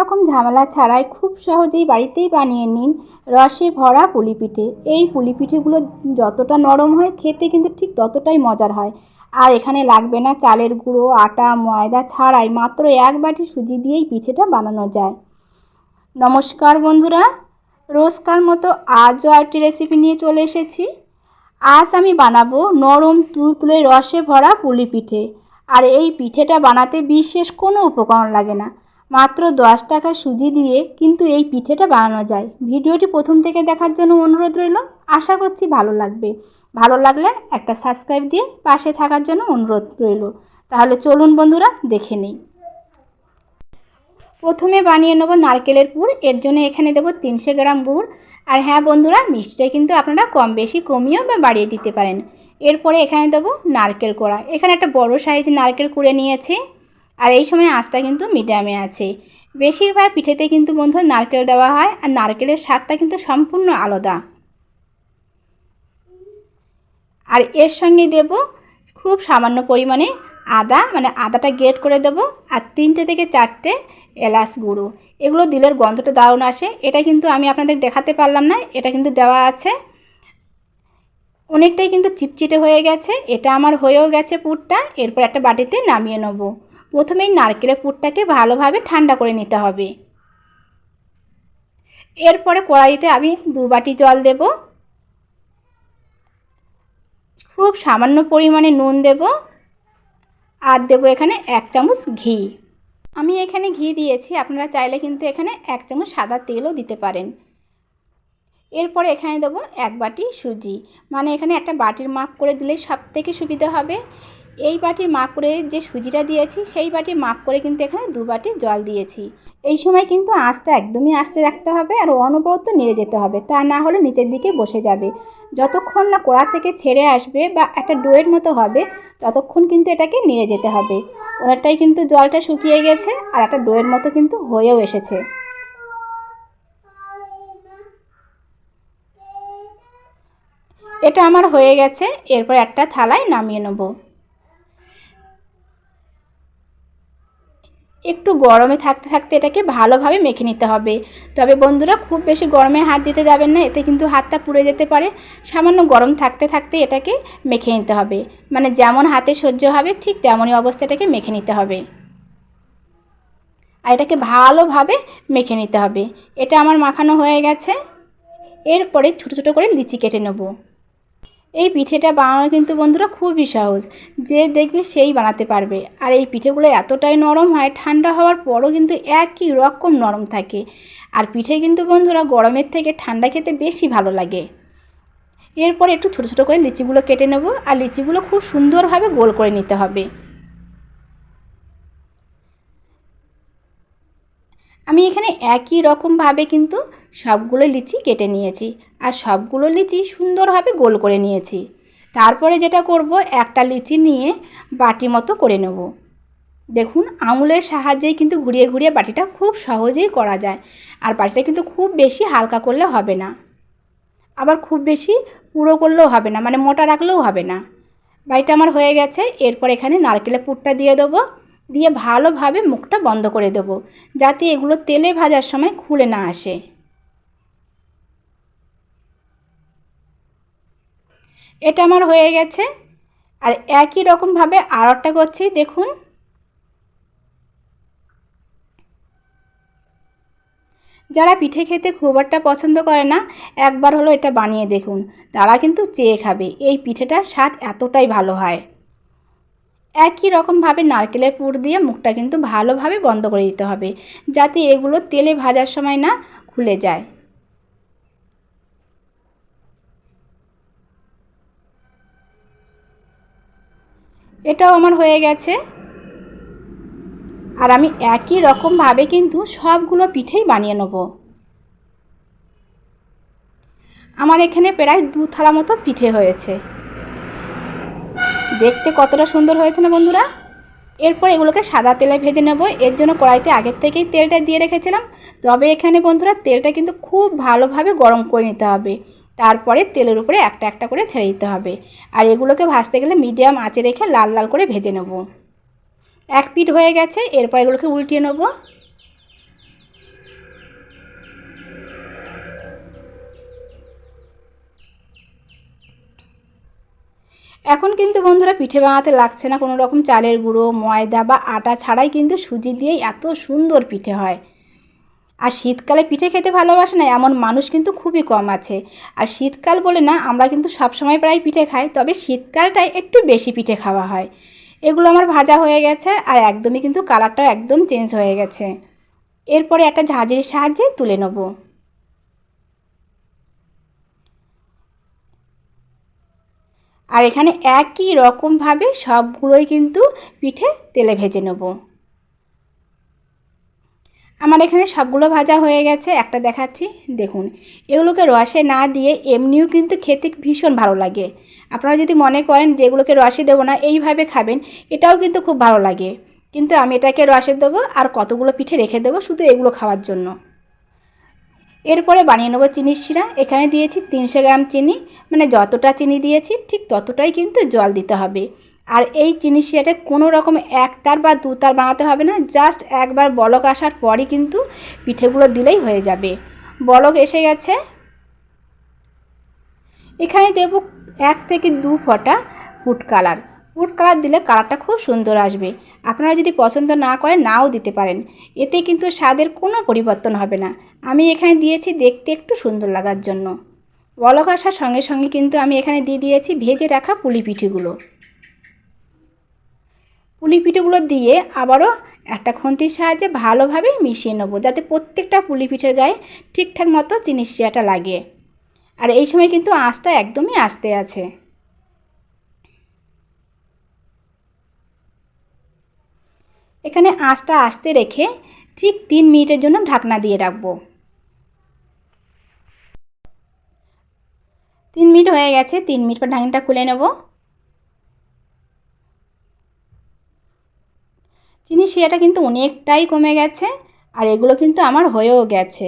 রকম ঝামেলা ছাড়াই খুব সহজেই বাড়িতেই বানিয়ে নিন রসে ভরা পুলি পিঠে এই পুলি পিঠেগুলো যতটা নরম হয়, খেতে কিন্তু ঠিক ততটাই মজার হয়। আর এখানে লাগবে না চালের গুঁড়ো, আটা, ময়দা ছাড়াই মাত্র এক বাটি সুজি দিয়েই পিঠেটা বানানো যায়। নমস্কার বন্ধুরা, রোজকার মতো আজও একটি রেসিপি নিয়ে চলে এসেছি। আজ আমি বানাবো নরম তুলতুলে রসে ভরা পুলি পিঠে আর এই পিঠেটা বানাতে বিশেষ কোনো উপকরণ লাগে না। মাত্র দশ টাকা সুজি দিয়ে কিন্তু এই পিঠেটা বানানো যায়। ভিডিওটি প্রথম থেকে দেখার জন্য অনুরোধ রইল। আশা করছি ভালো লাগবে। ভালো লাগলে একটা সাবস্ক্রাইব দিয়ে পাশে থাকার জন্য অনুরোধ রইল। তাহলে চলুন বন্ধুরা, দেখে নিই। প্রথমে বানিয়ে নেব নারকেলের পুর এর জন্য এখানে দেবো তিনশো গ্রাম গুড়। আর হ্যাঁ বন্ধুরা, মিষ্টিটা কিন্তু আপনারা কম বেশি কমিয়েও বা বাড়িয়ে দিতে পারেন। এরপরে এখানে দেবো নারকেল কোড়া। এখানে একটা বড় সাইজ নারকেল কুড়ে নিয়েছি। আর এই সময় আঁচটা কিন্তু মিডিয়ামে আছে। বেশিরভাগ পিঠেতে কিন্তু বন্ধু নারকেল দেওয়া হয় আর নারকেলের স্বাদটা কিন্তু সম্পূর্ণ আলাদা। আর এর সঙ্গে দেব খুব সামান্য পরিমাণে আদা মানে আদাটা গ্রেট করে দেব আর তিনটে থেকে চারটে এলাচ গুঁড়ো। এগুলো দিলের গন্ধটা দারুণ আসে। এটা কিন্তু আমি আপনাদের দেখাতে পারলাম না, এটা কিন্তু দেওয়া আছে। অনেকটাই কিন্তু চিটচিটে হয়ে গেছে। এটা আমার হয়েও গেছে পুরটা। এরপর একটা বাটিতে নামিয়ে নেব। প্রথমেই নারকেলের পুরটাকে ভালোভাবে ঠান্ডা করে নিতে হবে। এরপরে কড়াইতে আমি দু বাটি জল দেব। খুব সামান্য পরিমাণে নুন দেব আর দেবো এখানে এক চামচ ঘি। আমি এখানে ঘি দিয়েছি, আপনারা চাইলে কিন্তু এখানে এক চামচ সাদা তেলও দিতে পারেন। এরপরে এখানে দেবো এক বাটি সুজি। মানে এখানে একটা বাটির মাপ করে দিলে সব থেকে সুবিধা হবে। এই বাটির মাপ করে যে সুজিটা দিয়েছি, সেই বাটির মাপ করে কিন্তু এখানে দু বাটি জল দিয়েছি। এই সময় কিন্তু আঁচটা একদমই আস্তে রাখতে হবে আর অনবরত নেড়ে যেতে হবে, তা না হলে নিচের দিকে বসে যাবে। যতক্ষণ না কোড়া থেকে ছেড়ে আসবে বা একটা ডোয়ের মতো হবে, ততক্ষণ কিন্তু এটাকে নেড়ে যেতে হবে। অনেকটাই কিন্তু জলটা শুকিয়ে গেছে আর একটা ডোয়ের মতো কিন্তু হয়েও এসেছে। এটা আমার হয়ে গেছে, এরপর একটা থালায় নামিয়ে নেব। একটু গরমে থাকতে থাকতে এটাকে ভালোভাবে মেখে নিতে হবে। তবে বন্ধুরা, খুব বেশি গরমে হাত দিতে যাবেন না, এতে কিন্তু হাতটা পুড়ে যেতে পারে। সামান্য গরম থাকতে থাকতে এটাকে মেখে নিতে হবে। মানে যেমন হাতে সহ্য হবে, ঠিক তেমনই অবস্থা এটাকে মেখে নিতে হবে। আর এটাকে ভালোভাবে মেখে নিতে হবে। এটা আমার মাখানো হয়ে গেছে। এরপরে ছোটো ছোটো করে লিচি কেটে নেব। এই পিঠেটা বানানো কিন্তু বন্ধুরা খুবই সহজ। যে দেখবে সেই বানাতে পারবে। আর এই পিঠেগুলো এতটাই নরম হয়, ঠান্ডা হওয়ার পরও কিন্তু একই রকম নরম থাকে। আর পিঠে কিন্তু বন্ধুরা গরমের থেকে ঠান্ডা খেতে বেশি ভালো লাগে। এরপর একটু ছোটো ছোটো করে লিচিগুলো কেটে নেব। আর লিচিগুলো খুব সুন্দরভাবে গোল করে নিতে হবে। আমি এখানে একই রকমভাবে কিন্তু সবগুলো লিচি কেটে নিয়েছি। আর সবগুলো লিচি সুন্দরভাবে গোল করে নিয়েছি। তারপরে যেটা করব, একটা লিচি নিয়ে বাটি মতো করে নেব। দেখুন, আঙুলের সাহায্যেই কিন্তু ঘুরিয়ে ঘুরিয়ে বাটিটা খুব সহজেই করা যায়। আর বাটিটা কিন্তু খুব বেশি হালকা করলে হবে না। আবার খুব বেশি পুরো করলেও হবে না মানে মোটা রাখলেও হবে না। বাড়িটা আমার হয়ে গেছে। এরপর এখানে নারকেলের পুরটা দিয়ে দেবো। দিয়ে ভালোভাবে মুখটা বন্ধ করে দেব, যাতে এগুলো তেলে ভাজার সময় খুলে না আসে। এটা আমার হয়ে গেছে। আর একই রকমভাবে আর একটা করছি, দেখুন। যারা পিঠে খেতে খুব একটা পছন্দ করে না, একবার হলো এটা বানিয়ে দেখুন। তারা কিন্তু চেয়ে খাবে, এই পিঠেটার স্বাদ এতটাই ভালো হয়। একই রকমভাবে নারকেলের পুর দিয়ে মুখটা কিন্তু ভালোভাবে বন্ধ করে দিতে হবে, যাতে এগুলো তেলে ভাজার সময় না খুলে যায়। এটাও আমার হয়ে গেছে। আর আমি একই রকমভাবে কিন্তু সবগুলো পিঠেই বানিয়ে নেব। আমার এখানে প্রায় দু থালা মতো পিঠে হয়েছে। দেখতে কতটা সুন্দর হয়েছে না বন্ধুরা? এরপর এগুলোকে সাদা তেলে ভেজে নেব। এর জন্য কড়াইতে আগের থেকেই তেলটা দিয়ে রেখেছিলাম। তবে এখানে বন্ধুরা, তেলটা কিন্তু খুব ভালোভাবে গরম করে নিতে হবে। তারপরে তেলের উপরে একটা একটা করে ছেড়ে দিতে হবে। আর এগুলোকে ভাজতে গেলে মিডিয়াম আঁচে রেখে লাল লাল করে ভেজে নেব। এক পিঠ হয়ে গেছে। এরপর এগুলোকে উল্টিয়ে নেব। এখন কিন্তু বন্ধুরা পিঠে বানাতে লাগছে না কোনো রকম চালের গুঁড়ো, ময়দা বা আটা ছাড়াই কিন্তু সুজি দিয়েই এত সুন্দর পিঠে হয়। আর শীতকালে পিঠে খেতে ভালোবাসে না এমন মানুষ কিন্তু খুবই কম আছে। আর শীতকাল বলে না, আমরা কিন্তু সবসময় প্রায় পিঠে খাই, তবে শীতকালটায় একটু বেশি পিঠে খাওয়া হয়। এগুলো আমার ভাজা হয়ে গেছে আর একদমই কিন্তু কালারটাও একদম চেঞ্জ হয়ে গেছে। এরপরে একটা ঝাঁঝরির সাহায্যে তুলে নেব। আর এখানে একই রকমভাবে সবগুলোই কিন্তু পিঠে তেলে ভেজে নেব। আমার এখানে সবগুলো ভাজা হয়ে গেছে, একটা দেখাচ্ছি, দেখুন। এগুলোকে রসে না দিয়ে এমনিও কিন্তু খেতে ভীষণ ভালো লাগে। আপনারা যদি মনে করেন যে এগুলোকে রসে দেবো না, এইভাবে খাবেন, এটাও কিন্তু খুব ভালো লাগে। কিন্তু আমি এটাকে রসে দেবো আর কতগুলো পিঠে রেখে দেবো শুধু এগুলো খাওয়ার জন্য। এরপরে বানিয়ে নেব চিনির শিরা। এখানে দিয়েছি তিনশো গ্রাম চিনি। মানে যতটা চিনি দিয়েছি, ঠিক ততটাই কিন্তু জল দিতে হবে। আর এই চিনি শিরাটা কোনো রকম এক তার বা দু তার বানাতে হবে না, জাস্ট একবার বলক আসার পরই কিন্তু পিঠেগুলো দিলেই হয়ে যাবে। বলক এসে গেছে। এখানে দেব এক থেকে দু ফোঁটা ফুড কালার। ফুড কালার দিলে কালারটা খুব সুন্দর আসবে। আপনারা যদি পছন্দ না করেন, নাও দিতে পারেন। এতে কিন্তু স্বাদের কোনো পরিবর্তন হবে না। আমি এখানে দিয়েছি দেখতে একটু সুন্দর লাগার জন্য। বলক আসার সঙ্গে সঙ্গে কিন্তু আমি এখানে দিয়ে দিয়েছি ভেজে রাখা পুলি পিঠেগুলো। পুলি পিঠেগুলো দিয়ে আবারও একটা খুন্তির সাহায্যে ভালোভাবে মিশিয়ে নেব, যাতে প্রত্যেকটা পুলি পিঠের গায়ে ঠিকঠাক মতো চিনি শিরাটা লাগে। আর এই সময় কিন্তু আঁচটা একদমই আস্তে আছে। এখানে আঁচটা আস্তে রেখে ঠিক তিন মিনিটের জন্য ঢাকনা দিয়ে রাখব। তিন মিনিট হয়ে গেছে, তিন মিনিট পর ঢাকনাটা খুলে নেব। চিনি শিরাটা কিন্তু অনেকটাই কমে গেছে, আর এগুলো কিন্তু আমার হয়েও গেছে।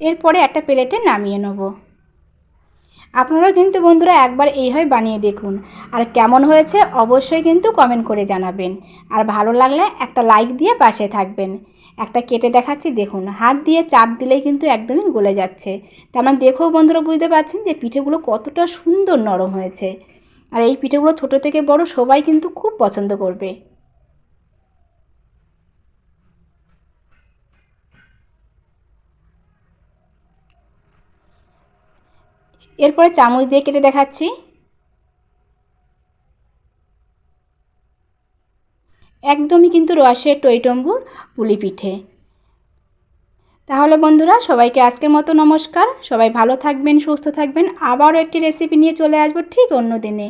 এরপরে একটা প্লেটে নামিয়ে নেব। আপনারাও কিন্তু বন্ধুরা একবার এইভাবে বানিয়ে দেখুন। আর কেমন হয়েছে অবশ্যই কিন্তু কমেন্ট করে জানাবেন। আর ভালো লাগলে একটা লাইক দিয়ে পাশে থাকবেন। একটা কেটে দেখাচ্ছি, দেখুন। হাত দিয়ে চাপ দিলেই কিন্তু একদমই গলে যাচ্ছে। তার মানে দেখেও বন্ধুরা বুঝতে পারছেন যে পিঠেগুলো কতটা সুন্দর নরম হয়েছে। আর এই পিঠেগুলো ছোট থেকে বড় সবাই কিন্তু খুব পছন্দ করবে। এরপরে চামচ দিয়ে কেটে দেখাচ্ছি। একদমই কিন্তু রসের টইটম্বুর পুলি পিঠে তাহলে বন্ধুরা, সবাইকে আজকের মতো নমস্কার। সবাই ভালো থাকবেন, সুস্থ থাকবেন। আবারও একটি রেসিপি নিয়ে চলে আসব ঠিক অন্য দিনে।